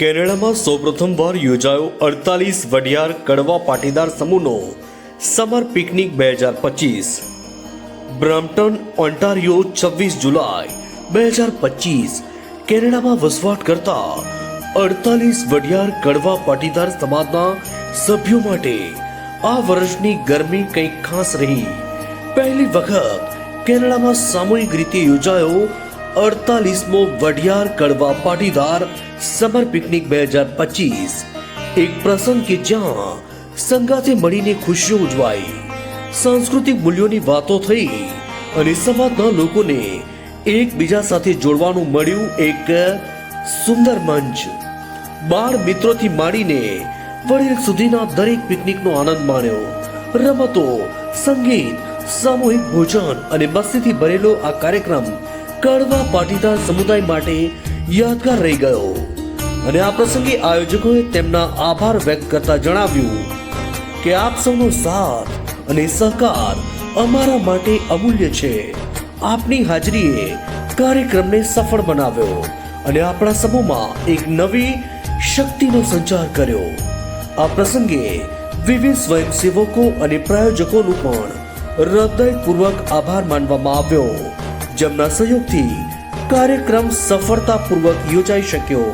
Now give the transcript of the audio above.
કેનેડામાં સૌપ્રથમવાર યોજાયો અડતાલીસ વડિયાર કડવા પાટીદાર સમૂહનો સમર પિકનિક બે હજાર પચીસ. બ્રમ્પટન ઓન્ટારિયો, છવ્વીસ જુલાઈ બે હજાર પચીસ. કેનેડામાં વસવાટ કરતા અડતાલીસ વડિયાર કડવા પાટીદાર સમાજના સભ્યો માટે આ વર્ષની ગરમી કંઈક ખાસ રહી. પહેલી વખત કેનેડામાં સામૂહિક રીતે યોજાયો અડતાલીસમો વઢિયાર કડવા પાટીદાર સમર પિકનિક બે હજાર પચીસ. એક પ્રસંગ કે જ્યાં સંગાથે મળીને ખુશીઓ ઉજવાઈ. સાંસ્કૃતિક મૂલ્યોની વાતો થઈ અને સમાજના લોકોને એકબીજા સાથે જોડવાનું મળ્યું એક સુંદર મંચ. બાળ મિત્રોથી માંડીને વડીલ સુધીના દરેક પિકનિકનો આનંદ માણ્યો. રમતો, સંગીત, સામૂહિક ભોજન અને મસ્તીથી ભરેલો આ કાર્યક્રમ કડવા પાટીદાર સમુદાય માટે યાદગાર રહી ગયો. અને આ પ્રસંગે આયોજકોએ તેમના આભાર વ્યક્ત કરતા જણાવ્યું કે આપ સૌનો સાથ અને સહકાર અમારા માટે અમૂલ્ય છે. આપની હાજરીએ કાર્યક્રમને સફળ બનાવ્યો અને આપણા સમૂહમાં એક નવી શક્તિનો સંચાર કર્યો. આ પ્રસંગે વિવિધ સ્વયંસેવકો અને પ્રાયોજકોનું પણ હૃદયપૂર્વક આભાર માનવામાં આવ્યો. જેમના સહયોગથી કાર્યક્રમ સફળતાપૂર્વક યોજાઈ શક્યો.